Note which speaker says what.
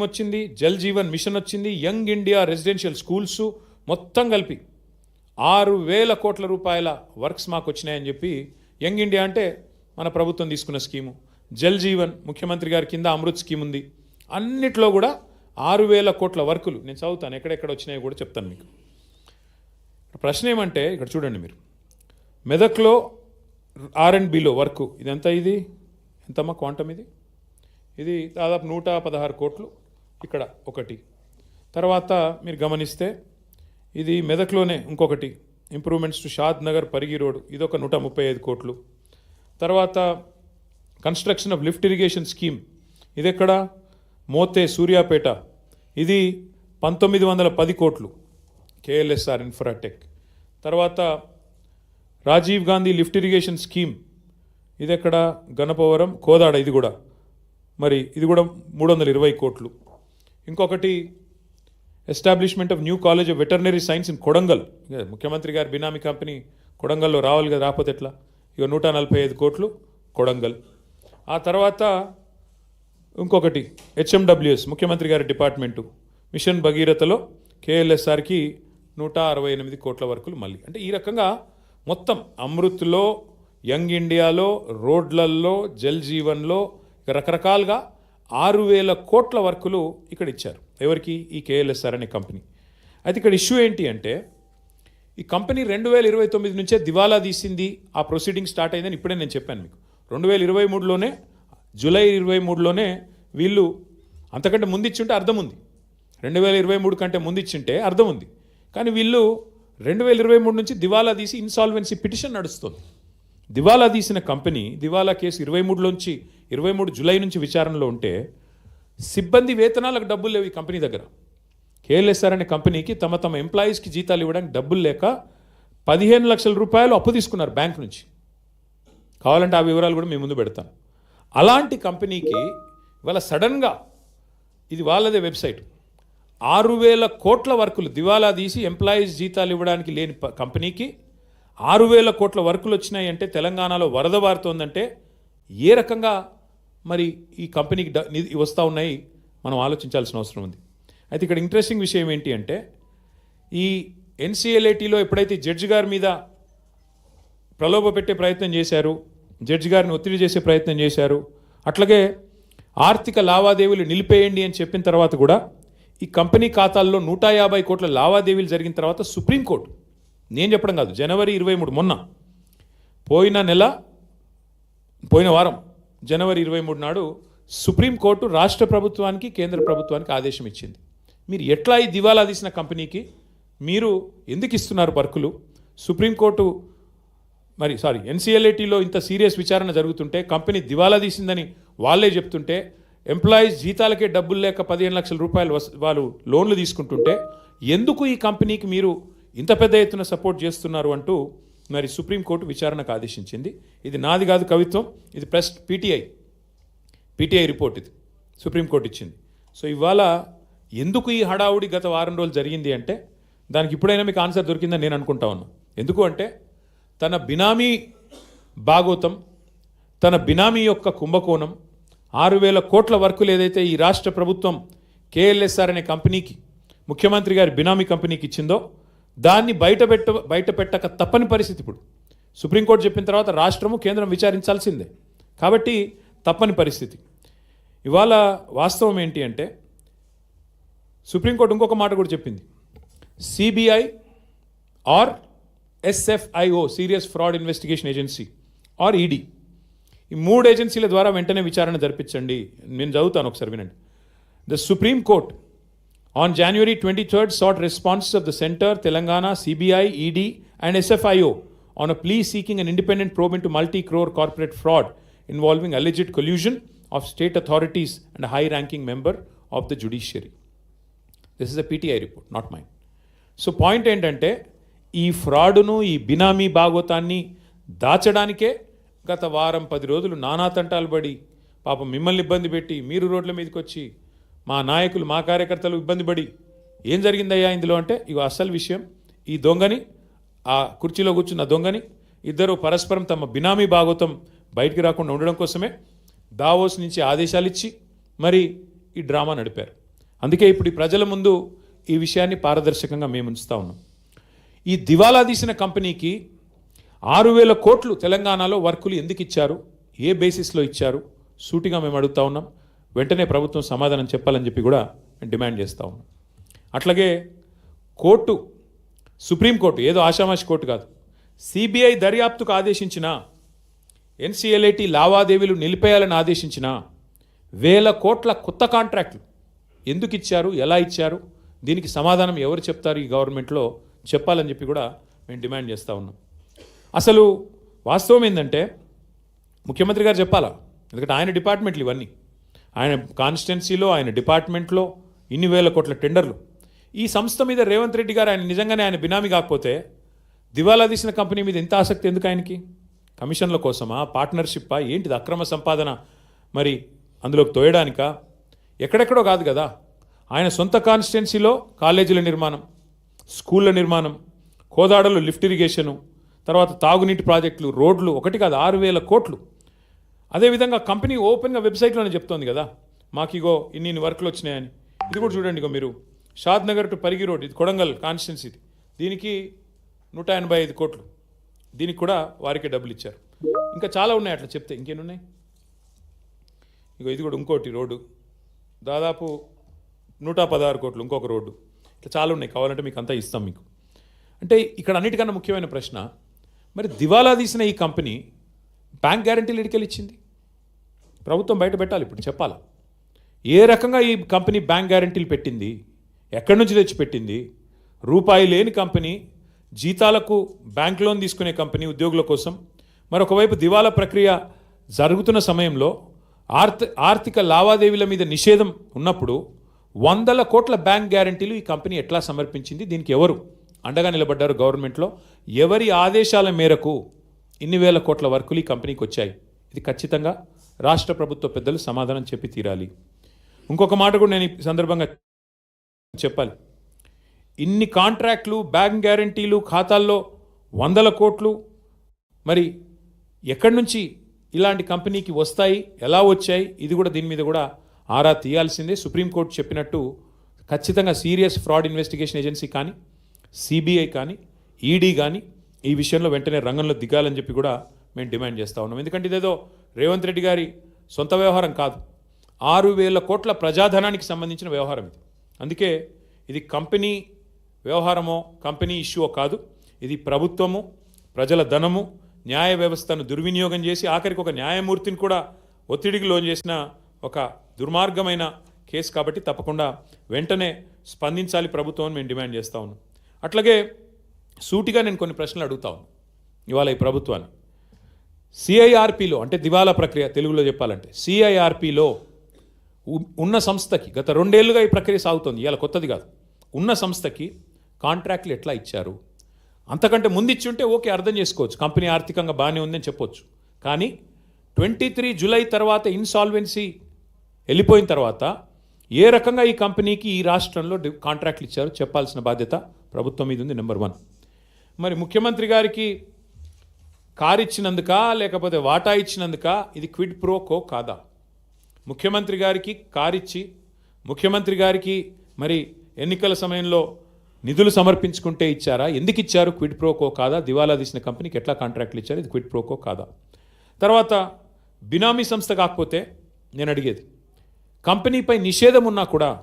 Speaker 1: వచ్చింది జల్ జీవన్ మిషన్ వచ్చింది young India residential schools మొత్తం కలిపి ఆరు వేల కోట్ల రూపాయల వర్క్స్ మాకు వచ్చినాయని చెప్పి యంగ్ ఇండియా అంటే మన ప్రభుత్వం తీసుకున్న స్కీము. జల్ జీవన్ ముఖ్యమంత్రి గారి కింద అమృత్ స్కీమ్ ఉంది. అన్నిట్లో కూడా ఆరు వేల కోట్ల వర్కులు. నేను చదువుతాను ఎక్కడెక్కడ వచ్చినాయో కూడా చెప్తాను మీకు. ప్రశ్న ఏమంటే ఇక్కడ చూడండి మీరు. మెదక్లో ఆర్ అండ్ బిలో వర్క్ ఇదంతా ఇది? ఎంతమ్మా క్వాంటమ్ ఇది? ఇది దాదాపు నూట పదహారు కోట్లు. ఇక్కడ ఒకటి. తర్వాత మీరు గమనిస్తే ఇది మెదక్లోనే ఇంకొకటి. Improvements to Shadnagar Parigi road ఇదొక నూట ముప్పై ఐదు కోట్లు. తర్వాత construction of lift irrigation scheme ఇది ఎక్కడ మోతే సూర్యాపేట. ఇది పంతొమ్మిది వందల పది కోట్లు. కేఎల్ఎస్ఆర్ ఇన్ఫ్రాటెక్ తర్వాత Rajiv Gandhi lift irrigation scheme ఇది ఎక్కడ గణపవరం కోదాడ ఇది కూడా. మరి ఇది కూడా మూడు వందల ఇరవై కోట్లు. ఇంకొకటి establishment of new college of veterinary science in Kodangal ముఖ్యమంత్రి గారి బినామీ కంపెనీ కొడంగల్లో రావాలి కదా రాకపోతే ఎట్లా? ఇక నూట నలభై ఐదు కోట్లు కొడంగల్. ఆ తర్వాత ఇంకొకటి హెచ్ఎండబ్ల్యూఎస్ ముఖ్యమంత్రి గారి డిపార్ట్మెంటు. మిషన్ భగీరథలో కేఎల్ఎస్ఆర్కి నూట అరవై ఎనిమిది కోట్ల వరకులు మళ్ళీ. అంటే ఈ రకంగా మొత్తం అమృత్లో యంగ్ ఇండియాలో రోడ్లల్లో జల్ జీవన్లో రకరకాలుగా ఆరు వేల కోట్ల వర్కులు ఇక్కడ ఇచ్చారు ఎవరికి? ఈ కేఎల్ఎస్ఆర్ అనే కంపెనీ. అయితే ఇక్కడ ఇష్యూ ఏంటి అంటే ఈ కంపెనీ రెండు వేల ఇరవై తొమ్మిది నుంచే దివాలా తీసింది. ఆ ప్రొసీడింగ్ స్టార్ట్ అయిందని ఇప్పుడే నేను చెప్పాను మీకు. రెండు వేల ఇరవై మూడులోనే జూలై ఇరవై మూడులోనే వీళ్ళు అంతకంటే ముందు ఇచ్చుంటే అర్థం ఉంది. రెండు వేల ఇరవై మూడు కంటే ముందు ఇచ్చింటే అర్థం ఉంది. కానీ వీళ్ళు రెండు వేల ఇరవై మూడు నుంచి దివాలా తీసి ఇన్సాల్వెన్సీ పిటిషన్ నడుస్తుంది. దివాలా తీసిన కంపెనీ దివాలా కేసు ఇరవై మూడులోంచి ఇరవై మూడు జూలై నుంచి విచారణలో ఉంటే సిబ్బంది వేతనాలకు డబ్బులు లేవు ఈ కంపెనీ దగ్గర. కేఎల్ఎస్ఆర్ అనే కంపెనీకి తమ తమ ఎంప్లాయీస్కి జీతాలు ఇవ్వడానికి డబ్బులు లేక పదిహేను లక్షల రూపాయలు అప్పు తీసుకున్నారు బ్యాంక్ నుంచి. కావాలంటే ఆ వివరాలు కూడా మీ ముందు పెడతాను. అలాంటి కంపెనీకి ఇవాళ సడన్గా ఇది వాళ్ళదే వెబ్సైట్. ఆరు వేల కోట్ల వర్కులు దివాలా తీసి ఎంప్లాయీస్ జీతాలు ఇవ్వడానికి లేని కంపెనీకి ఆరు వేల కోట్ల వర్కులు వచ్చినాయి అంటే తెలంగాణలో వరద వారుతోందంటే ఏ రకంగా మరి ఈ కంపెనీకి నిధి వస్తూ ఉన్నాయి మనం ఆలోచించాల్సిన అవసరం ఉంది. అయితే ఇక్కడ ఇంట్రెస్టింగ్ విషయం ఏంటి అంటే ఈ ఎన్సీఎల్ఏటీలో ఎప్పుడైతే జడ్జి గారి మీద ప్రలోభ పెట్టే ప్రయత్నం చేశారు జడ్జి గారిని ఒత్తిడి చేసే ప్రయత్నం చేశారు అట్లాగే ఆర్థిక లావాదేవీలు నిలిపేయండి అని చెప్పిన తర్వాత కూడా ఈ కంపెనీ ఖాతాల్లో నూట యాభై కోట్ల లావాదేవీలు జరిగిన తర్వాత సుప్రీంకోర్టు నేను చెప్పడం కాదు జనవరి ఇరవై మూడు మొన్న పోయిన నెల పోయిన వారం జనవరి ఇరవై మూడు నాడు సుప్రీంకోర్టు రాష్ట్ర ప్రభుత్వానికి కేంద్ర ప్రభుత్వానికి ఆదేశం ఇచ్చింది. మీరు ఎట్లా ఈ దివాలా తీసిన కంపెనీకి? మీరు ఎందుకు ఇస్తున్నారు వర్కులు? సుప్రీంకోర్టు మరి సారీ ఎన్సీఎల్ఏటీలో ఇంత సీరియస్ విచారణ జరుగుతుంటే కంపెనీ దివాలా తీసిందని వాళ్ళే చెప్తుంటే ఎంప్లాయీస్ జీతాలకే డబ్బులు లేక పదిహేను లక్షల రూపాయలు వాళ్ళు లోన్లు తీసుకుంటుంటే ఎందుకు ఈ కంపెనీకి మీరు ఇంత పెద్ద ఎత్తున సపోర్ట్ చేస్తున్నారు అంటూ మరి సుప్రీంకోర్టు విచారణకు ఆదేశించింది. ఇది నాది కాదు కవిత్వం ఇది ప్రెస్ పీటీఐ పీటీఐ రిపోర్ట్ ఇది సుప్రీంకోర్టు ఇచ్చింది. సో ఇవాళ ఎందుకు ఈ హడావుడి గత వారం రోజులు జరిగింది అంటే దానికి ఇప్పుడైనా మీకు ఆన్సర్ దొరికిందని నేను అనుకుంటా ఉన్నా. ఎందుకు అంటే తన బినామీ భాగోతం తన బినామీ యొక్క కుంభకోణం ఆరు వేల కోట్ల వర్కులు ఏదైతే ఈ రాష్ట్ర ప్రభుత్వం కేఎల్ఎస్ఆర్ అనే కంపెనీకి ముఖ్యమంత్రి గారి బినామీ కంపెనీకి ఇచ్చిందో దాన్ని బయట పెట్ట బయట పెట్టక తప్పని పరిస్థితి ఇప్పుడు. సుప్రీంకోర్టు చెప్పిన తర్వాత రాష్ట్రము కేంద్రం విచారించాల్సిందే. కాబట్టి తప్పని పరిస్థితి. ఇవాళ వాస్తవం ఏంటి అంటే సుప్రీంకోర్టు ఇంకొక మాట కూడా చెప్పింది. CBI or SFIO serious fraud investigation agency or ED ఈ మూడు ఏజెన్సీల ద్వారా వెంటనే విచారణ జరిపించండి. నేను చదువుతాను ఒకసారి వినండి. The supreme court on January twenty third sought responses of the centre Telangana CBI ED and SFIO on a plea seeking an independent probe into multi crore corporate fraud involving alleged collusion of state authorities and high ranking member of the judiciary this is a PTI report not mine so point ఏంటంటే ఈ ఫ్రాడును ఈ బినామీ భాగోతాన్ని దాచడానికే గత వారం పది రోజులు నానా తంటాలు పడి పాపం మిమ్మల్ని ఇబ్బంది పెట్టి మీరు రోడ్ల మీదకి వచ్చి మా నాయకులు మా కార్యకర్తలు ఇబ్బంది పడి ఏం జరిగిందయ్యా ఇందులో అంటే ఇక అసలు విషయం ఈ దొంగని ఆ కుర్చీలో కూర్చున్న దొంగని ఇద్దరు పరస్పరం తమ బినామీ భాగోతం బయటికి రాకుండా ఉండడం కోసమే దావోస్ నుంచి ఆదేశాలు ఇచ్చి మరి ఈ డ్రామా నడిపారు. అందుకే ఇప్పుడు ఈ ప్రజల ముందు ఈ విషయాన్ని పారదర్శకంగా మేము ఉంచుతా ఉన్నాం. ఈ దివాలా తీసిన కంపెనీకి ఆరు వేల కోట్లు తెలంగాణలో వర్కులు ఎందుకు ఇచ్చారు? ఏ బేసిస్లో ఇచ్చారు? సూటిగా మేము అడుగుతా ఉన్నాం. వెంటనే ప్రభుత్వం సమాధానం చెప్పాలని చెప్పి కూడా డిమాండ్ చేస్తూ ఉన్నాం. అట్లాగే కోర్టు సుప్రీంకోర్టు ఏదో ఆషామాషి కోర్టు కాదు. సిబిఐ దర్యాప్తుకు ఆదేశించిన ఎన్సీఎల్ఐటి లావాదేవీలు నిలిపేయాలని ఆదేశించిన వేల కోట్ల కొత్త కాంట్రాక్టులు ఎందుకు ఇచ్చారు ఎలా ఇచ్చారు దీనికి సమాధానం ఎవరు చెప్తారు ఈ గవర్నమెంట్లో చెప్పాలని చెప్పి కూడా మేము డిమాండ్ చేస్తూ ఉన్నాం. అసలు వాస్తవం ఏంటంటే ముఖ్యమంత్రి గారు చెప్పాలా? ఎందుకంటే ఆయన డిపార్ట్మెంట్లు ఇవన్నీ. ఆయన కాన్స్టిట్యున్సీలో ఆయన డిపార్ట్మెంట్లో ఇన్ని వేల కోట్ల టెండర్లు. ఈ సంస్థ మీద రేవంత్ రెడ్డి గారు ఆయన నిజంగానే ఆయన బినామీ కాకపోతే దివాలా తీసిన కంపెనీ మీద ఎంత ఆసక్తి ఎందుకు ఆయనకి? కమిషన్ల కోసమా? పార్ట్నర్షిప్పా? ఏంటిది అక్రమ సంపాదన? మరి అందులోకి తోయడానికా? ఎక్కడెక్కడో కాదు కదా. ఆయన సొంత కాన్స్టిట్యున్సీలో కాలేజీల నిర్మాణం స్కూళ్ళ నిర్మాణం కోదాడలో లిఫ్ట్ ఇరిగేషను తర్వాత తాగునీటి ప్రాజెక్టులు రోడ్లు ఒకటి కాదు ఆరు వేల కోట్లు. అదేవిధంగా కంపెనీ ఓపెన్గా వెబ్సైట్లోనే చెప్తోంది కదా మాకు ఇగో ఇన్ని ఇన్ని వర్క్లు వచ్చినాయని. ఇది కూడా చూడండి ఇగో మీరు. Shadnagar to Parigi road ఇది కొడంగల్ కాన్స్టిట్యున్సీ దీనికి నూట ఎనభై ఐదు కోట్లు. దీనికి కూడా వారికే డబ్బులు ఇచ్చారు. ఇంకా చాలా ఉన్నాయి అట్లా చెప్తే ఇంకేం ఉన్నాయి ఇగో ఇది కూడా ఇంకోటి రోడ్డు. దాదాపు నూట పదహారు కోట్లు ఇంకొక రోడ్డు. ఇట్లా చాలా ఉన్నాయి. కావాలంటే మీకు అంతా ఇస్తాం మీకు. అంటే ఇక్కడ అన్నిటికన్నా ముఖ్యమైన ప్రశ్న మరి దివాలా తీసిన ఈ కంపెనీ బ్యాంక్ గ్యారంటీలు ఎడికెళ్ళి ఇచ్చింది. ప్రభుత్వం బయట పెట్టాలి ఇప్పుడు చెప్పాలా? ఏ రకంగా ఈ కంపెనీ బ్యాంక్ గ్యారంటీలు పెట్టింది? ఎక్కడి నుంచి తెచ్చి పెట్టింది? రూపాయి లేని కంపెనీ జీతాలకు బ్యాంక్ లోన్ తీసుకునే కంపెనీ ఉద్యోగుల కోసం మరొకవైపు దివాలా ప్రక్రియ జరుగుతున్న సమయంలో ఆర్థ ఆర్థిక లావాదేవీల మీద నిషేధం ఉన్నప్పుడు వందల కోట్ల బ్యాంక్ గ్యారంటీలు ఈ కంపెనీ ఎట్లా సమర్పించింది? దీనికి ఎవరు అండగా నిలబడ్డారు గవర్నమెంట్లో? ఎవరి ఆదేశాల మేరకు ఇన్ని వేల కోట్ల వర్కులు ఈ కంపెనీకి వచ్చాయి. ఇది ఖచ్చితంగా రాష్ట్ర ప్రభుత్వ పెద్దలు సమాధానం చెప్పి తీరాలి. ఇంకొక మాట కూడా నేను ఈ సందర్భంగా చెప్పాలి. ఇన్ని కాంట్రాక్ట్లు బ్యాంక్ గ్యారంటీలు ఖాతాల్లో వందల కోట్లు మరి ఎక్కడి నుంచి ఇలాంటి కంపెనీకి వస్తాయి ఎలా వచ్చాయి ఇది కూడా దీని మీద కూడా ఆరా తీయాల్సిందే. సుప్రీంకోర్టు చెప్పినట్టు ఖచ్చితంగా సీరియస్ ఫ్రాడ్ ఇన్వెస్టిగేషన్ ఏజెన్సీ కానీ సిబిఐ కానీ ఈడీ కానీ ఈ విషయంలో వెంటనే రంగంలో దిగాలని చెప్పి కూడా మేము డిమాండ్ చేస్తూ ఉన్నాం. ఎందుకంటే ఇదేదో రేవంత్ రెడ్డి గారి సొంత వ్యవహారం కాదు. ఆరు వేల కోట్ల ప్రజాధనానికి సంబంధించిన వ్యవహారం ఇది. అందుకే ఇది కంపెనీ వ్యవహారమో కంపెనీ ఇష్యూ కాదు. ఇది ప్రభుత్వము ప్రజల ధనము న్యాయ వ్యవస్థను దుర్వినియోగం చేసి ఆఖరికి ఒక న్యాయమూర్తిని కూడా ఒత్తిడికి లోన్ చేసిన ఒక దుర్మార్గమైన కేసు కాబట్టి తప్పకుండా వెంటనే స్పందించాలి ప్రభుత్వం అని మేము డిమాండ్ చేస్తా ఉన్నాం. అట్లాగే సూటిగా నేను కొన్ని ప్రశ్నలు అడుగుతా ఉన్నాను ఇవాళ ఈ ప్రభుత్వాన్ని. సిఐఆర్పిలో అంటే దివాలా ప్రక్రియ తెలుగులో చెప్పాలంటే సిఐఆర్పిలో ఉన్న సంస్థకి గత రెండేళ్ళుగా ఈ ప్రక్రియ సాగుతుంది. ఇవాళ కొత్తది కాదు. ఉన్న సంస్థకి కాంట్రాక్ట్లు ఎట్లా ఇచ్చారు? అంతకంటే ముందు ఇచ్చి ఉంటే ఓకే అర్థం చేసుకోవచ్చు. కంపెనీ ఆర్థికంగా బాగానే ఉందని చెప్పొచ్చు. కానీ ట్వంటీ త్రీ జూలై తర్వాత ఇన్సాల్వెన్సీ వెళ్ళిపోయిన తర్వాత ఏ రకంగా ఈ కంపెనీకి ఈ రాష్ట్రంలో కాంట్రాక్ట్లు ఇచ్చారో చెప్పాల్సిన బాధ్యత ప్రభుత్వం మీద ఉంది నెంబర్ వన్. మరి ముఖ్యమంత్రి గారికి కారు ఇచ్చినందుక లేకపోతే వాటా ఇచ్చినందుక ఇది క్విడ్ ప్రో కో కాదా? ముఖ్యమంత్రి గారికి కారిచ్చి ముఖ్యమంత్రి గారికి మరి ఎన్నికల సమయంలో నిధులు సమర్పించుకుంటే ఇచ్చారా? ఎందుకు ఇచ్చారు? క్విడ్ ప్రోకో కాదా? దివాలా తీసిన కంపెనీకి ఎట్లా కాంట్రాక్ట్లు ఇచ్చారు? ఇది క్విడ్ ప్రోకో కాదా? తర్వాత బినామీ సంస్థ కాకపోతే నేను అడిగేది కంపెనీపై నిషేధం ఉన్నా కూడా